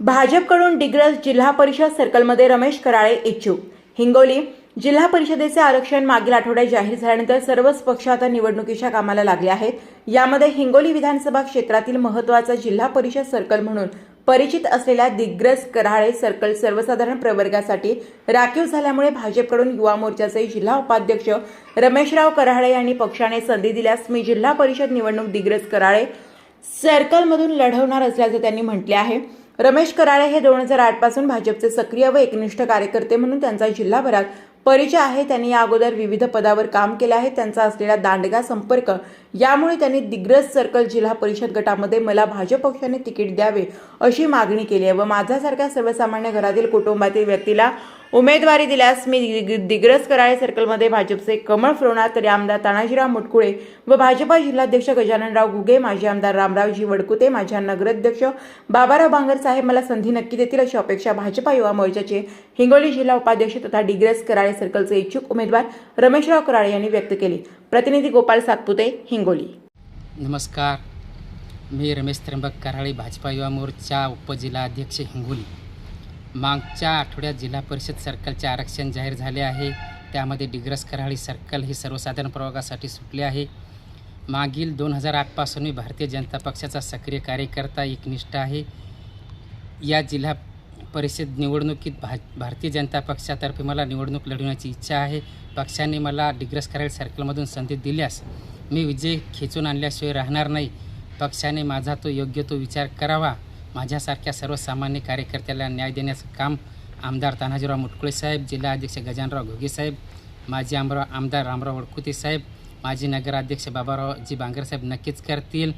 भाजपकडून डिग्रस जिल्हा परिषद सर्कलमध्ये रमेश कराळे इच्छुक. हिंगोली जिल्हा परिषदेचे आरक्षण मागील आठवड्यात जाहीर झाल्यानंतर सर्वच पक्ष आता निवडणुकीच्या कामाला लागले आहेत. यामध्ये हिंगोली विधानसभा क्षेत्रातील महत्त्वाचा जिल्हा परिषद सर्कल म्हणून परिचित असलेल्या दिग्रस कराळे सर्कल सर्वसाधारण प्रवर्गासाठी राखीव झाल्यामुळे भाजपकडून युवा मोर्चाचे जिल्हा उपाध्यक्ष रमेशराव कराळे यांनी पक्षाने संधी दिल्यास मी जिल्हा परिषद निवडणूक दिग्रस कराळे सर्कलमधून लढवणार असल्याचे त्यांनी म्हटले आहे. रमेश कराळे हे दोन हजार आठपासून भाजपचे सक्रिय व एकनिष्ठ कार्यकर्ते म्हणून त्यांचा जिल्हाभरात परिचय आहे. त्यांनी या अगोदर विविध पदावर काम केले आहे. त्यांचा असलेला दांडगा संपर्क यामुळे त्यांनी दिग्रस सर्कल जिल्हा परिषद गटामध्ये मला भाजप पक्षाने तिकीट द्यावे अशी मागणी केली आहे व माझ्यासारख्या सर्वसामान्य घरातील कुटुंबातील व्यक्तीला उमेदवारी दिल्यास मी दिग- दिग्रस कराळे सर्कलमध्ये भाजपचे कमळ फिरवणार तरी आमदार तानाजीराव मुटकुळे व भाजपा जिल्हाध्यक्ष गजाननराव घुगे माजी आमदार रामरावजी वडकुते माझ्या नगराध्यक्ष बाबाराव बांगर साहेब मला संधी नक्की देतील अशी अपेक्षा भाजपा युवा मोर्चाचे हिंगोली जिल्हा उपाध्यक्ष तथा डिग्रस कराळे सर्कलचे इच्छुक उमेदवार रमेशराव कराळे यांनी व्यक्त केली. प्रतिनिधी गोपाळ सातपुते हिंगोली. नमस्कार. मी रमेश त्र्यंबक कराळी भाजपा युवा मोर्चा उपजिल्हाध्यक्ष हिंगोली. मागच्या आठवड्यात जिल्हा परिषद सर्कलचे आरक्षण जाहीर झाले आहे. त्यामध्ये डिग्रस कराळी सर्कल ही सर्वसाधारण प्रवर्गासाठी सुटले आहे. मागील दोन हजार आठपासून मी भारतीय जनता पक्षाचा सक्रिय कार्यकर्ता एकनिष्ठ आहे. या जिल्हा परिषद निवडणुकीत भा भारतीय जनता पक्षातर्फे मला निवडणूक लढवण्याची इच्छा आहे. पक्षाने मला डिग्रस करायला सर्कलमधून संधी दिल्यास मी विजय खेचून आणल्याशिवाय राहणार नाही. पक्षाने माझा तो योग्य तो विचार करावा. माझ्यासारख्या सर्वसामान्य कार्यकर्त्याला न्याय देण्याचं काम आमदार तानाजीराव मुटकुळे साहेब जिल्हाध्यक्ष गजानराव घोगे साहेब माजी आमराव आमदार रामराव वडकुते साहेब माजी नगराध्यक्ष बाबारावजी बांगरसाहेब नक्कीच करतील.